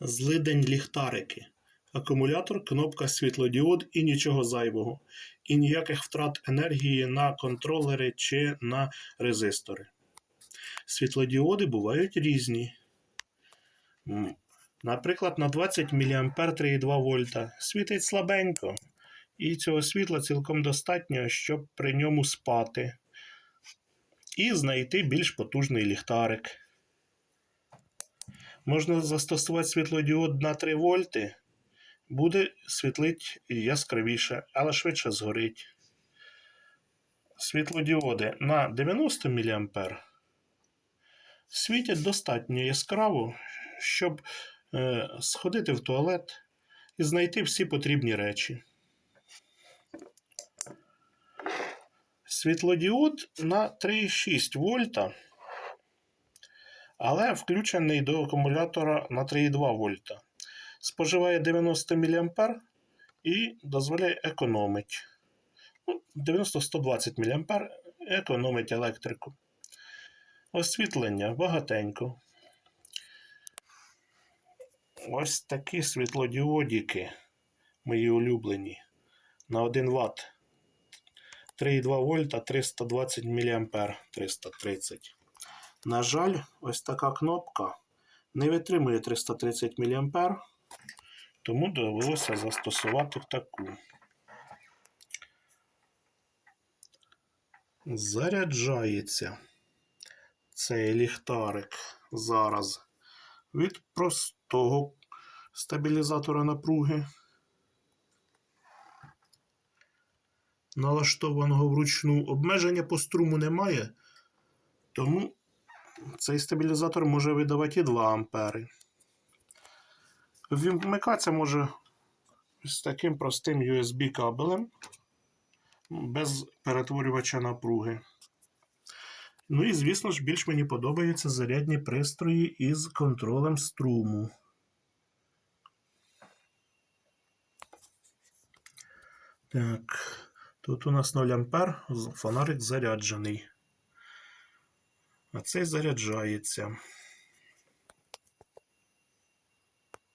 Злидень ліхтарики. Акумулятор, кнопка світлодіод і нічого зайвого. І ніяких втрат енергії на контролери чи на резистори. Світлодіоди бувають різні. Наприклад, на 20 мА 3,2 вольта світить слабенько, і цього світла цілком достатньо, щоб при ньому спати і знайти більш потужний ліхтарик. Можна застосувати світлодіод на 3 вольти, буде світлить яскравіше, але швидше згорить. Світлодіоди на 90 мА світять достатньо яскраво, щоб е, сходити в туалет і знайти всі потрібні речі. Світлодіод на 3,6 вольта, але включений до акумулятора на 3,2 вольта. Споживає 90 мА і дозволяє економити. Ну, 90-120 мА економить електрику. Освітлення багатенько. Ось такі світлодіодіки, мої улюблені, на 1 Вт. 3,2 вольта 320 мА 330. На жаль, ось така кнопка не витримує 330 мА, тому довелося застосувати таку. Заряджається цей ліхтарик зараз від простого стабілізатора напруги, налаштованого вручну. Обмеження по струму немає, тому цей стабілізатор може видавати і 2 ампери. Вмикатися може з таким простим USB кабелем без перетворювача напруги. Ну і, звісно ж, більш мені подобаються зарядні пристрої із контролем струму. Так, тут у нас 0 А, фонарик заряджений. А цей заряджається.